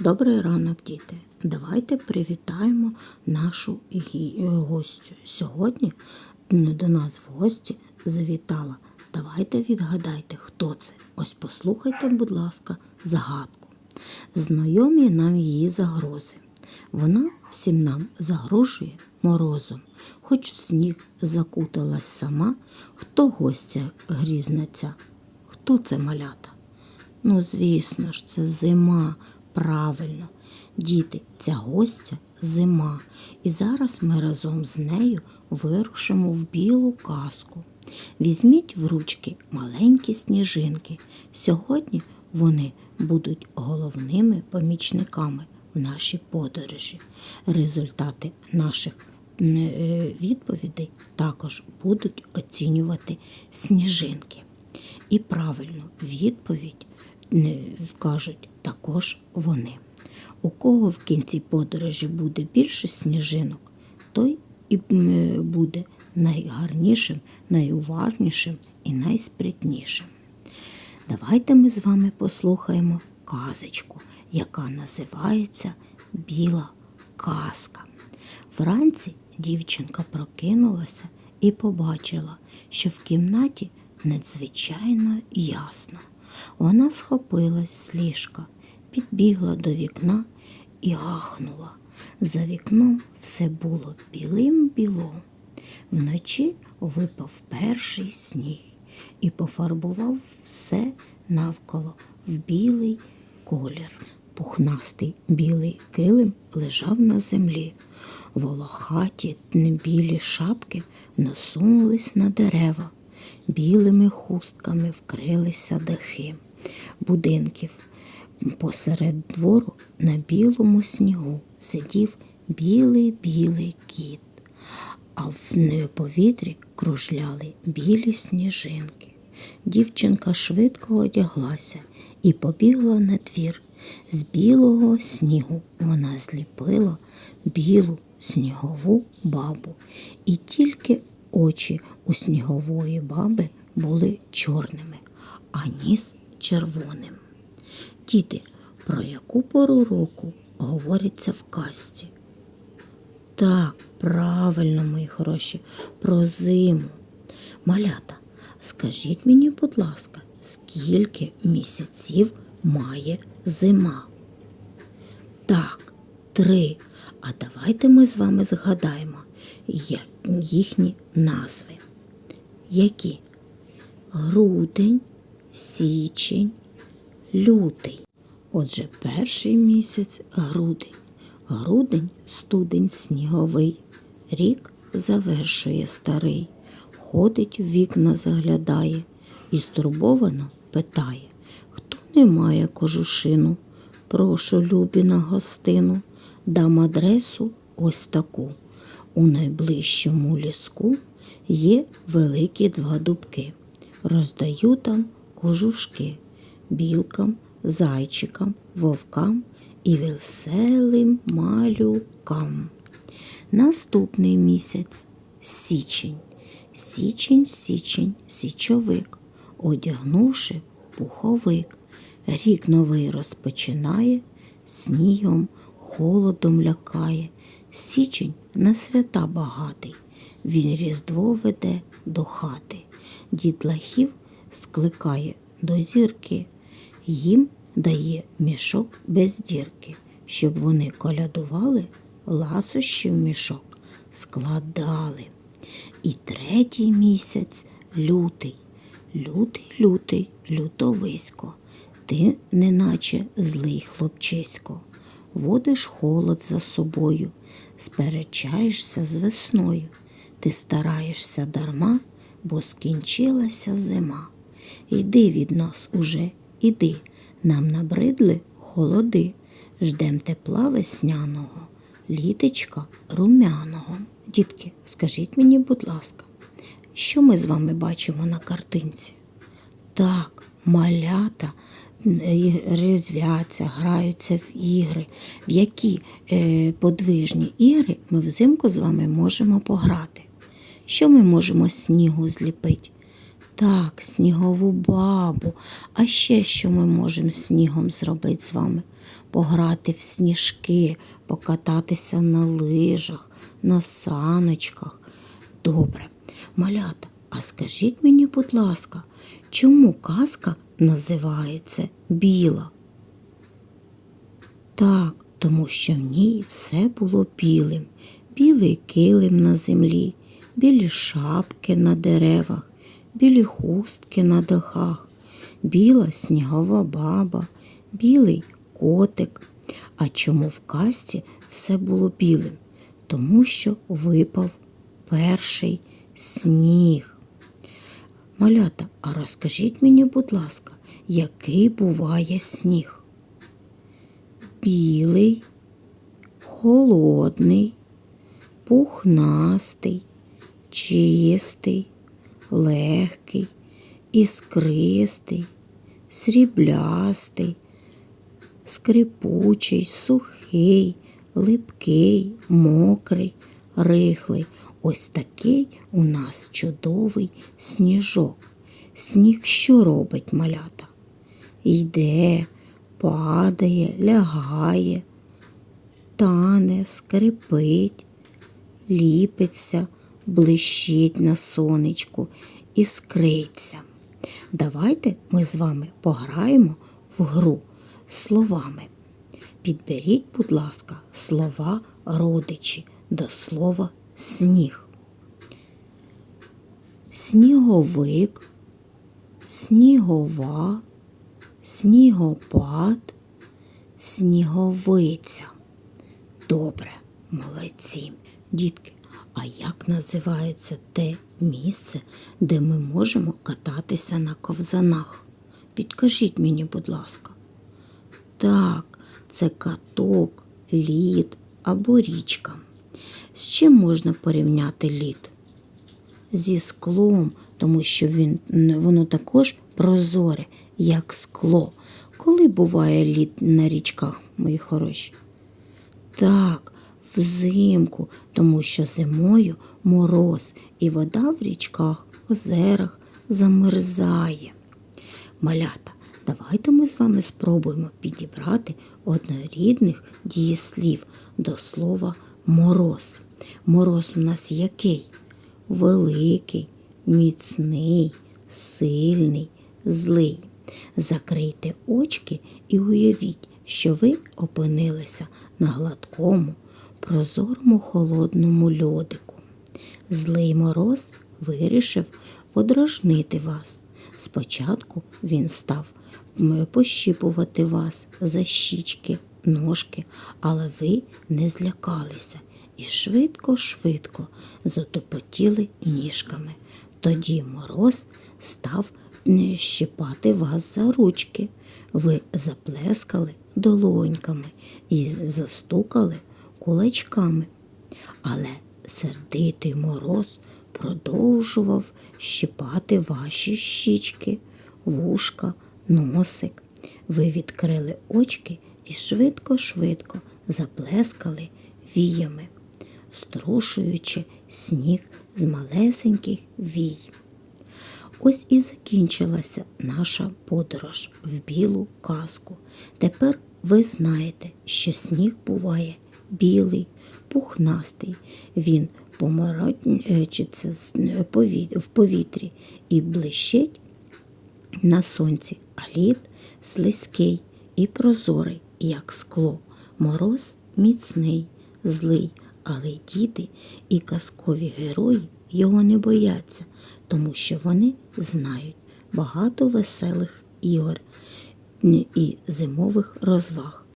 Добрий ранок, діти. Давайте привітаємо нашу гостю. Сьогодні до нас в гості завітала. Давайте відгадайте, хто це. Ось послухайте, будь ласка, загадку. Знайомі нам її загрози. Вона всім нам загрожує морозом, хоч в сніг закуталась сама. Хто гостя грізниця? Хто це малята? Ну, звісно ж, це зима, правильно. Діти, ця гостя зима. І зараз ми разом з нею вирушимо в білу казку. Візьміть в ручки маленькі сніжинки. Сьогодні вони будуть головними помічниками в нашій подорожі. Результати наших е, відповідей також будуть оцінювати сніжинки. І правильну відповідь кажуть також вони. У кого в кінці подорожі буде більше сніжинок, той і буде найгарнішим, найуважнішим і найспритнішим. Давайте ми з вами послухаємо казочку, яка називається Біла казка. Вранці дівчинка прокинулася і побачила, що в кімнаті надзвичайно ясно. Вона схопилась з ліжка, підбігла до вікна і ахнула. За вікном все було білим-біло. Вночі випав перший сніг і пофарбував все навколо в білий колір. Пухнастий білий килим лежав на землі. Волохаті білі шапки насунулись на дерева, білими хустками вкрилися дахи будинків. Посеред двору на білому снігу сидів білий-білий кіт, а в повітрі кружляли білі сніжинки. Дівчинка швидко одяглася і побігла на двір. З білого снігу вона зліпила білу снігову бабу, і тільки очі у снігової баби були чорними, а ніс червоним. Діти, про яку пору року говориться в казці? Так, правильно, мої хороші, про зиму. Малята, скажіть мені, будь ласка, скільки місяців має зима? Так, три. А давайте ми з вами згадаємо їхні назви. Які? Грудень, січень, лютий. Отже, перший місяць грудень. Грудень студень сніговий. Рік завершує старий. Ходить в вікна заглядає і стурбовано питає, хто не має кожушину? Прошу любі на гостину, дам адресу ось таку. У найближчому ліску є великі два дубки. Роздаю там кожушки білкам, зайчикам, вовкам і веселим малюкам. Наступний місяць січень. Січень, січень, січовик, одягнувши пуховик. Рік новий розпочинає, снігом, холодом лякає. Січень на свята багатий, він різдво веде до хати. Дітлахів скликає до зірки, їм дає мішок без дірки, щоб вони колядували, ласощі в мішок складали. І третій місяць лютий, лютий, лютий, лютовисько, ти неначе злий хлопчисько, водиш холод за собою, сперечаєшся з весною, ти стараєшся дарма, бо скінчилася зима. Йди від нас уже, іди, нам набридли холоди, ждем тепла весняного, літечка румяного. Дітки, скажіть мені, будь ласка, що ми з вами бачимо на картинці? Так, малята е, резвяться, граються в ігри. В які е, подвижні ігри ми взимку з вами можемо пограти? Що ми можемо снігу зліпити? Так, снігову бабу. А ще що ми можемо снігом зробити з вами? пограти в сніжки, покататися на лижах, на саночках. Добре, малята, а скажіть мені, будь ласка, чому казка називається біла? Так, тому що в ній все було білим. Білий килим на землі, білі шапки на деревах, білі хустки на дахах, біла снігова баба, білий котик. А чому в казці все було білим? Тому що випав перший сніг. Малята, а розкажіть мені, будь ласка, який буває сніг? Білий, холодний, пухнастий, чистий, легкий, іскристий, сріблястий, скрипучий, сухий, липкий, мокрий, рихлий. Ось такий у нас чудовий сніжок. Сніг що робить малята? Йде, падає, лягає, тане, скрипить, ліпиться, блищить на сонечку, іскриться. Давайте ми з вами пограємо в гру словами. Підберіть, будь ласка, слова родичі до слова сніг. Сніговик, снігова, снігопад, сніговиця. Добре, молодці. Дітки, а як називається те місце, де ми можемо кататися на ковзанах? Підкажіть мені, будь ласка. Так, це каток, лід або річка. З чим можна порівняти лід? Зі склом, тому що він, воно також прозоре, як скло. Коли буває лід на річках, мої хороші? Так, взимку, тому що зимою мороз і вода в річках, озерах замерзає. Малята, давайте ми з вами спробуємо підібрати однорідних дієслів до слова мороз. Мороз у нас який? Великий, міцний, сильний, злий. Закрийте очки і уявіть, що ви опинилися на гладкому, прозорому холодному льодику. Злий мороз вирішив подражнити вас. Спочатку він став пощіпувати вас за щічки, ножки, але ви не злякалися і швидко-швидко затопотіли ніжками. Тоді мороз став щипати вас за ручки. Ви заплескали долоньками і застукали кулачками. Але сердитий мороз продовжував щипати ваші щічки, вушка, носик. Ви відкрили очки і швидко-швидко заплескали віями, струшуючи сніг з малесеньких вій. Ось і закінчилася наша подорож в білу казку. Тепер ви знаєте, що сніг буває білий, пухнастий, він помарочиться в повітрі і блищить на сонці, а лід слизький і прозорий, як скло, мороз міцний, злий, але й діти і казкові герої його не бояться, тому що вони знають багато веселих ігор і зимових розваг.